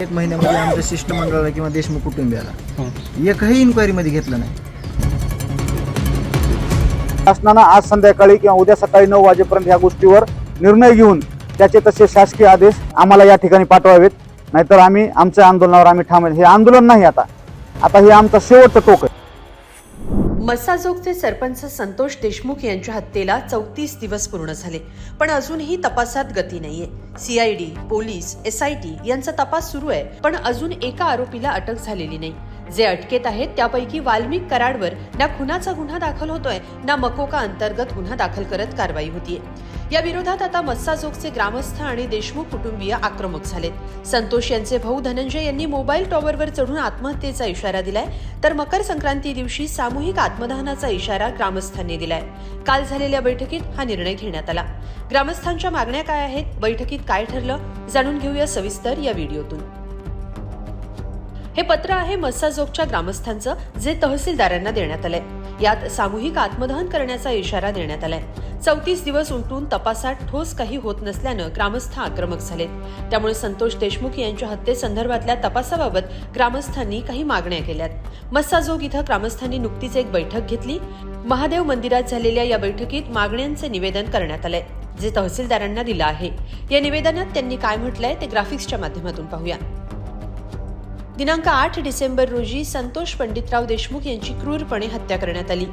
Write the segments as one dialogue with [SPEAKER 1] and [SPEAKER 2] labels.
[SPEAKER 1] एक महिन्यामध्ये आमच्या शिष्टमंडळाला किंवा देशमुख कुटुंबियाला एकही इन्क्वायरीमध्ये घेतलं नाही.
[SPEAKER 2] शासनानं आज संध्याकाळी किंवा उद्या सकाळी नऊ वाजेपर्यंत या गोष्टीवर निर्णय घेऊन त्याचे तसे शासकीय आदेश आम्हाला या ठिकाणी पाठवावेत. नाहीतर आम्ही आमच्या आंदोलनावर आम्ही ठाम आहे. हे आंदोलन नाही आता. आता हे आमचं शेवटचं टोक आहे.
[SPEAKER 3] मसाजोगचे सरपंच संतोष देशमुख यांच्या हत्येला चौतीस दिवस पूर्ण झाले. पण अजूनही तपासात गती नाहीये. सीआयडी पोलीस एसआयटी यांचा तपास सुरू आहे. पण अजून एका आरोपीला अटक झालेली नाही. जे अटकेत आहेत त्यापैकी वाल्मिक कराडवर ना खुनाचा गुन्हा दाखल होतोय ना मकोका अंतर्गत गुन्हा दाखल करत कारवाई होतीये. या विरोधात आता मस्साजोगचे ग्रामस्थ आणि देशमुख कुटुंबीय आक्रमक झालेत. संतोष यांचे भाऊ धनंजय यांनी मोबाईल टॉवरवर चढून आत्महत्येचा इशारा दिलाय तर मकर संक्रांती दिवशी सामूहिक आत्मदहनाचा इशारा ग्रामस्थांनी दिलाय. काल झालेल्या बैठकीत हा निर्णय घेण्यात आला. ग्रामस्थांच्या मागण्या काय आहेत बैठकीत काय ठरलं जाणून घेऊया सविस्तर या व्हिडिओतून. हे पत्र आहे मस्साजोगच्या ग्रामस्थांचं जे तहसीलदारांना देण्यात आलंय. यात सामूहिक आत्मदहन करण्याचा इशारा देण्यात आलाय. चौतीस दिवस उलटून तपासात ठोस काही होत नसल्यानं ग्रामस्थ आक्रमक झालेत त्यामुळे संतोष देशमुख यांच्या हत्येसंदर्भातल्या तपासाबाबत ग्रामस्थांनी काही मागण्या केल्यात. मस्साजोग इथं ग्रामस्थांनी नुकतीच एक बैठक घेतली. महादेव मंदिरात झालेल्या या बैठकीत मागण्यांचे निवेदन करण्यात आलंय जे तहसीलदारांना दिलं आहे. या निवेदनात त्यांनी काय म्हटलंय ते ग्राफिक्सच्या माध्यमातून पाहूया. दिनांक आठ डिसेंबर रोजी संतोष पंडितराव देशमुख यांची क्रूरपणे हत्या करण्यात आली.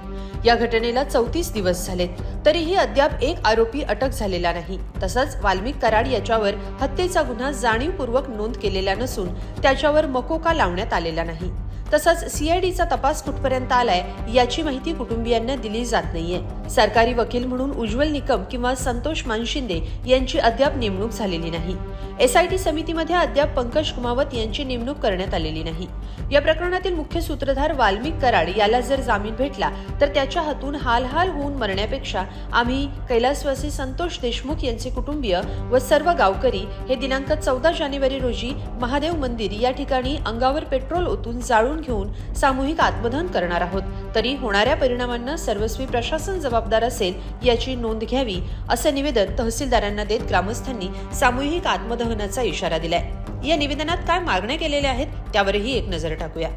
[SPEAKER 3] या घटनेला चौतीस दिवस झालेत. तरीही अद्याप एक आरोपी अटक झालेला नाही. तसंच वाल्मिक कराड याच्यावर हत्येचा गुन्हा जाणीवपूर्वक नोंद केलेला नसून त्याच्यावर मकोका लावण्यात आलेला नाही. तसंच सीआयडीचा तपास कुठपर्यंत आलाय याची माहिती कुटुंबियांना दिली जात नाहीये. सरकारी वकील म्हणून उज्ज्वल निकम किंवा संतोष मानशिंदे यांची अद्याप नेमणूक झालेली नाही. एसआयटी समितीमध्ये अद्याप पंकज कुमावत यांची नेमणूक करण्यात आलेली नाही. या प्रकरणातील मुख्य सूत्रधार वाल्मिक कराड याला जर जामीन भेटला तर त्याच्या हातून हालहाल होऊन मरण्यापेक्षा आम्ही कैलासवासी संतोष देशमुख यांचे कुटुंबीय व सर्व गावकरी हे दिनांक चौदा जानेवारी रोजी महादेव मंदिर या ठिकाणी अंगावर पेट्रोल ओतून जाळून घेऊन सामूहिक आत्मदहन करणार आहोत. तरी होणाऱ्या परिणामांना सर्वस्वी प्रशासन जबाबदार असेल याची नोंद घ्यावी असं निवेदन तहसीलदारांना देत ग्रामस्थांनी सामूहिक आत्मदहनाचा इशारा दिलाय. या निवेदनात काय मागण्या केलेल्या आहेत त्यावरही एक नजर टाकूया.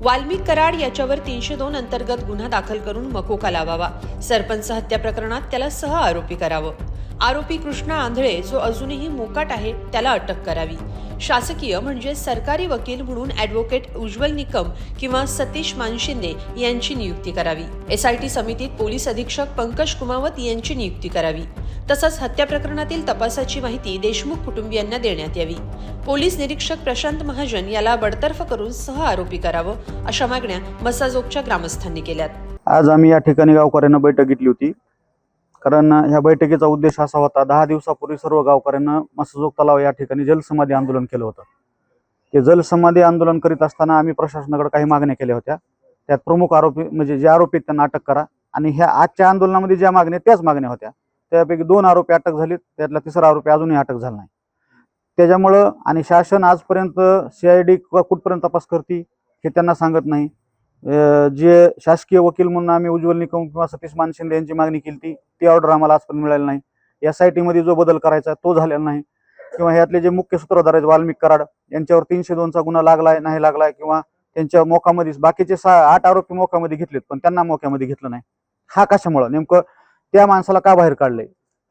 [SPEAKER 3] वाल्मिक कराड याच्यावर तीनशे दोन अंतर्गत गुन्हा दाखल करून मकोका लावावा. सरपंच हत्या प्रकरणात त्याला सह आरोपी करावं. आरोपी कृष्णा आंधळे जो अजूनही मोकाट आहे त्याला अटक करावी. शासकीय म्हणजे सरकारी वकील म्हणून ॲडव्होकेट उज्ज्वल निकम किंवा सतीश मानशिंदे यांची नियुक्ती करावी. एसआयटी समितीत पोलीस अधीक्षक पंकज कुमावत यांची नियुक्ती करावी. तसंच हत्या प्रकरणातील तपासाची माहिती देशमुख कुटुंबियांना देण्यात यावी. पोलीस निरीक्षक प्रशांत महाजन याला बडतर्फ करून सह आरोपी करावं अशा मागण्या मसाजोगच्या ग्रामस्थांनी केल्यात.
[SPEAKER 2] आज आम्ही या ठिकाणी गावकऱ्यांना बैठक घेतली होती. कारण ह्या बैठकीचा उद्देश असा होता दहा दिवसापूर्वी सर्व गावकऱ्यांना मसजोग तलाव या ठिकाणी जलसमाधी आंदोलन केलं होतं. ते जलसमाधी आंदोलन करीत असताना आम्ही प्रशासनाकडे काही मागण्या केल्या होत्या. त्यात प्रमुख आरोपी म्हणजे जे आरोपी त्यांना अटक करा. आणि ह्या आजच्या आंदोलनामध्ये ज्या मागण्या त्याच मागण्या होत्या. त्यापैकी दोन आरोपी अटक झालीत त्यातला तिसरा आरोपी अजूनही अटक झाला नाही. त्याच्यामुळं आणि शासन आजपर्यंत सी आय डी कुठपर्यंत तपास करते हे त्यांना सांगत नाही. जे शासकीय वकील म्हणून आम्ही उज्ज्वल निकम किंवा सतीश मानशिंदे यांची मागणी केली ती ती ऑर्डर आम्हाला आजपर्यंत मिळाली नाही. एस आय टीमध्ये जो बदल करायचा तो झालेला नाही. किंवा ह्यातले जे मुख्य सूत्रधार आहेत वाल्मिक कराड यांच्यावर तीनशे दोनचा गुन्हा लागलाय नाही लागलाय किंवा त्यांच्या मोकामध्ये बाकीचे सहा आठ आरोपी मोक्यामध्ये घेतलेत पण त्यांना मोक्यामध्ये घेतलं नाही. हा कशामुळं? नेमकं त्या माणसाला का बाहेर काढलंय?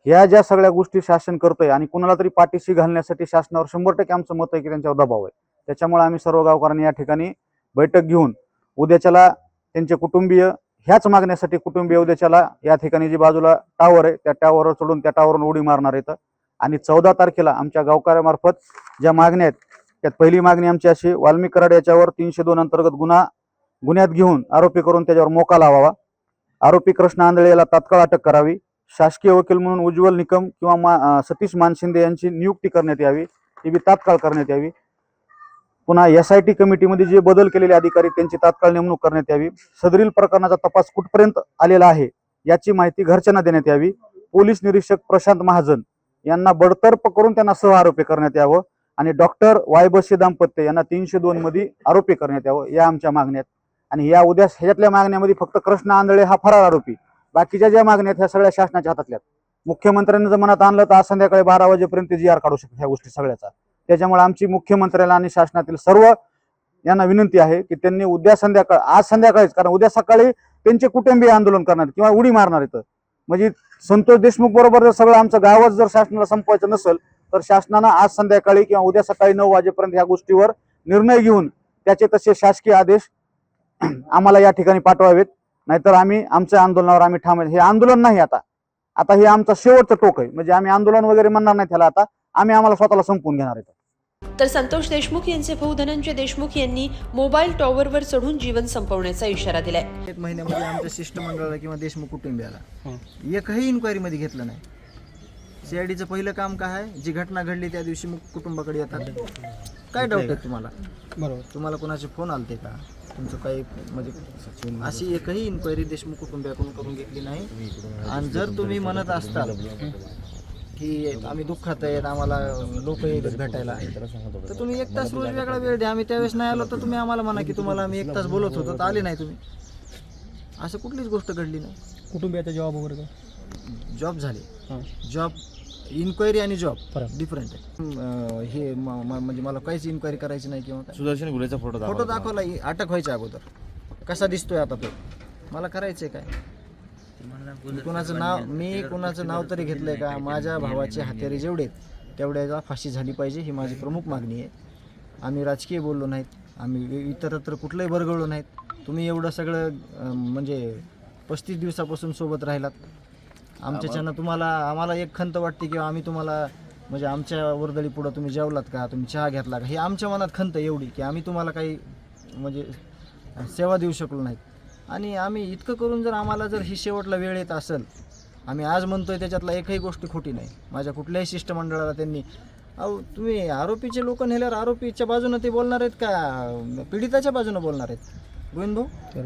[SPEAKER 2] ह्या ज्या सगळ्या गोष्टी शासन करतंय आणि कुणाला तरी पाठीशी घालण्यासाठी शासनावर शंभर टक्के आमचं मत आहे की त्यांच्यावर दबाव आहे. त्याच्यामुळे आम्ही सर्व गावकऱ्यांनी या ठिकाणी बैठक घेऊन उद्याच्याला त्यांचे कुटुंबीय ह्याच मागण्यासाठी कुटुंबीय उद्याच्याला या ठिकाणी जी बाजूला टावर आहे त्या टावरवर चढून त्या टावरवरून उडी मारणार आहेत. आणि चौदा तारखेला आमच्या गावकऱ्यामार्फत ज्या मागण्या आहेत त्यात पहिली मागणी आमची अशी वाल्मी कराड याच्यावर तीनशे दोन अंतर्गत गुन्हा गुन्ह्यात घेऊन आरोपी करून त्याच्यावर मोका लावावा. आरोपी कृष्ण आंधळे याला तात्काळ अटक करावी. शासकीय वकील म्हणून उज्ज्वल निकम किंवा मा सतीश मानशिंदे यांची नियुक्ती करण्यात यावी. ती बी तात्काळ करण्यात यावी. पुन्हा एस आय टी कमिटीमध्ये जे बदल केलेले अधिकारी त्यांची तात्काळ नेमणूक करण्यात यावी. सदरील प्रकरणाचा तपास कुठपर्यंत आलेला आहे याची माहिती घरच्यांना देण्यात यावी. पोलीस निरीक्षक प्रशांत महाजन यांना बडतर्फ करून त्यांना सह आरोपी करण्यात यावं आणि डॉक्टर वायबशी दाम्पत्य यांना तीनशे दोन मध्ये आरोपी करण्यात यावं या आमच्या मागण्यात आणि या उद्या ह्याच्यातल्या मागण्यामध्ये फक्त कृष्ण आंधळे हा फरार आरोपी बाकीच्या ज्या मागण्या आहेत ह्या सगळ्या शासनाच्या हातातल्या मुख्यमंत्र्यांनी जर मनात आणलं तर आज संध्याकाळी बारा वाजेपर्यंत जी आर काढू शकतात ह्या गोष्टी सगळ्याचा. त्याच्यामुळे आमची मुख्यमंत्र्याला आणि शासनातील सर्व यांना विनंती आहे की त्यांनी उद्या संध्याकाळ आज संध्याकाळीच कारण उद्या सकाळी त्यांचे कुटुंबीय आंदोलन करणार किंवा उडी मारणार इथं. म्हणजे संतोष देशमुख बरोबर जर सगळं आमचं गावच जर शासनाला संपवायचं नसेल तर शासनानं आज संध्याकाळी किंवा उद्या सकाळी नऊ वाजेपर्यंत ह्या गोष्टीवर निर्णय घेऊन त्याचे तसे शासकीय आदेश आम्हाला या ठिकाणी पाठवावेत. नाहीतर आम्ही आमच्या आंदोलनावर आम्ही ठाम हे आंदोलन नाही आता. आता हे आमचं शेवटचं टोक आहे. म्हणजे आम्ही आंदोलन वगैरे म्हणणार नाही त्याला आता. आम्ही आम्हाला स्वतःला संपवून घेणार आहे
[SPEAKER 3] तर संतोष देशमुख यांचे भाऊ धनंजय देशमुख यांनी मोबाईल टॉवरवर चढून जीवन संपवण्याचा इशारा दिलाय.
[SPEAKER 1] एक महिन्यामध्ये आमच्या शिष्टमंडळाला किंवा देशमुख कुटुंबियाला एकही इन्क्वायरीमध्ये घेतलं नाही. सीआयडीचं पहिलं काम काय आहे? जी घटना घडली त्या दिवशी मग कुटुंबाकडे येतात. काय डाऊट आहे तुम्हाला?
[SPEAKER 4] बरोबर.
[SPEAKER 1] तुम्हाला कोणाचे फोन आलते का? तुमचं काही म्हणजे अशी एकही इन्क्वायरी देशमुख कुटुंबियाकडून करून घेतली नाही. आणि जर तुम्ही म्हणत असताल की आम्ही दुःखात आहेत आम्हाला लोक येतात भेटायला. तर तुम्ही एक तास रोज वेगळा वेळ द्या. आम्ही त्यावेळेस नाही आलो तर तुम्ही आम्हाला म्हणा की तुम्हाला आम्ही एक तास बोलत होतो तर आले नाही तुम्ही. असं कुठलीच गोष्ट घडली नाही.
[SPEAKER 4] कुटुंबियाचा जॉब वगैरे
[SPEAKER 1] जॉब झाले. जॉब इन्क्वायरी आणि जॉब. डिफरंट आहे. हे म्हणजे मला काहीच इन्क्वायरी करायची नाही किंवा
[SPEAKER 5] सुदर्शन गुलेचा फोटो
[SPEAKER 1] फोटो दाखवला अटक व्हायच्या अगोदर. कसा दिसतोय आता तो? मला करायचंय काय? कुणाचं नाव मी कुणाचं नाव तरी घेतलंय का? माझ्या भावाचे हत्यारे जेवढे आहेत, तेवढ्याला फाशी झाली पाहिजे ही माझी प्रमुख मागणी आहे. आम्ही राजकीय बोललो नाहीत आम्ही इतरत्र कुठलंही बरगळलो नाहीत. तुम्ही एवढं सगळं म्हणजे पस्तीस दिवसापासून सोबत राहिलात. आमच्याच्यानं तुम्हाला आम्हाला एक खंत वाटते किंवा आम्ही तुम्हाला म्हणजे आमच्या वर्दळी पुढं तुम्ही जेवलात का? तुम्ही चहा घेतला का? हे आमच्या मनात खंत एवढी की आम्ही तुम्हाला काही म्हणजे सेवा देऊ शकलो नाहीत. आणि आम्ही इतकं करून जर आम्हाला जर ही शेवटला वेळ येत असेल आम्ही आज म्हणतोय त्याच्यातला एकही गोष्ट खोटी नाही. माझ्या कुठल्याही शिष्टमंडळाला त्यांनी अहो तुम्ही आरोपीचे लोक नेल्यावर आरोपीच्या बाजूनं ते बोलणार आहेत का? पीडिताच्या बाजूनं बोलणार आहेत. गोविंद भाऊ?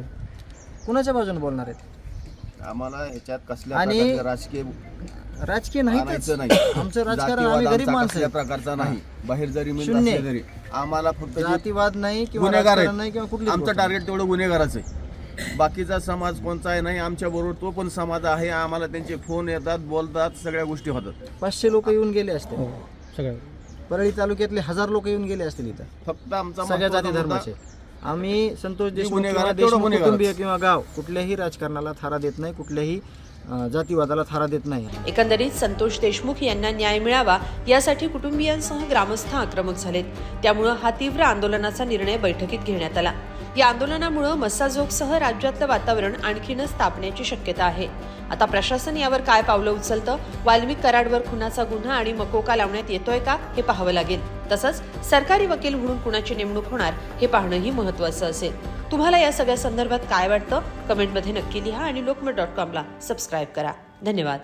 [SPEAKER 1] कुणाच्या बाजूनं बोलणार आहेत?
[SPEAKER 5] आम्हाला ह्याच्यात कसल्या
[SPEAKER 1] आणि-
[SPEAKER 5] राजकीय
[SPEAKER 1] राजकीय
[SPEAKER 5] नाही.
[SPEAKER 1] आमचं राजकारण
[SPEAKER 5] जातीवाद
[SPEAKER 1] आम्ही गरीब माणसं.
[SPEAKER 5] प्रकारचा नाही. बाहेर जरी
[SPEAKER 1] शून्य.
[SPEAKER 5] आम्हाला फक्त
[SPEAKER 1] जातीवाद नाही किंवा
[SPEAKER 5] गुन्हेगार
[SPEAKER 1] नाही किंवा कुठली
[SPEAKER 5] आमचं टार्गेट तेवढं गुन्हेगाराचं आहे. बाकीचा समाज कोणचा आहे नाही आमच्या बरोबर तो पण समाज आहे. आम्हाला त्यांचे फोन येतात बोलतात सगळ्या गोष्टी होतात.
[SPEAKER 1] पाचशे लोक येऊन गेले असते.
[SPEAKER 4] हो सगळं
[SPEAKER 1] परळी तालुक्यातले हजार लोक येऊन गेले असतील इथं.
[SPEAKER 5] फक्त आमचा
[SPEAKER 1] सगळ्या
[SPEAKER 5] महत्त्वाचा
[SPEAKER 1] जाती
[SPEAKER 5] मुद्दा-
[SPEAKER 1] धर्माचे. आम्ही संतोष देशमुख
[SPEAKER 5] गुन्हेगार
[SPEAKER 1] किंवा
[SPEAKER 5] आहे, तेवढं
[SPEAKER 1] देशमुख. कुटुंबीय किंवा गाव कुठल्याही राजकारणाला थारा देत नाही कुठल्याही जातीवादाला थारा देत नाही.
[SPEAKER 3] एकंदरीत संतोष देशमुख यांना न्याय मिळावा यासाठी कुटुंबियांसह ग्रामस्थ आक्रमक झालेत. त्यामुळं हा तीव्र आंदोलनाचा निर्णय बैठकीत घेण्यात आला. या आंदोलनामुळं मस्साजोगसह राज्यातलं वातावरण आणखीनच तापण्याची शक्यता आहे. आता प्रशासन यावर काय पावलं उचलतं? वाल्मिक कराडवर खुनाचा गुन्हा आणि मकोका लावण्यात येतोय का? हे पाहावं लागेल. तसंच सरकारी वकील म्हणून कुणाची नेमणूक होणार हे पाहणंही महत्वाचं असेल. तुम्हाला या सगळ्या संदर्भात काय वाटतं? कमेंटमध्ये नक्की लिहा आणि लोकमत डॉट कॉमला सबस्क्राईब करा. धन्यवाद.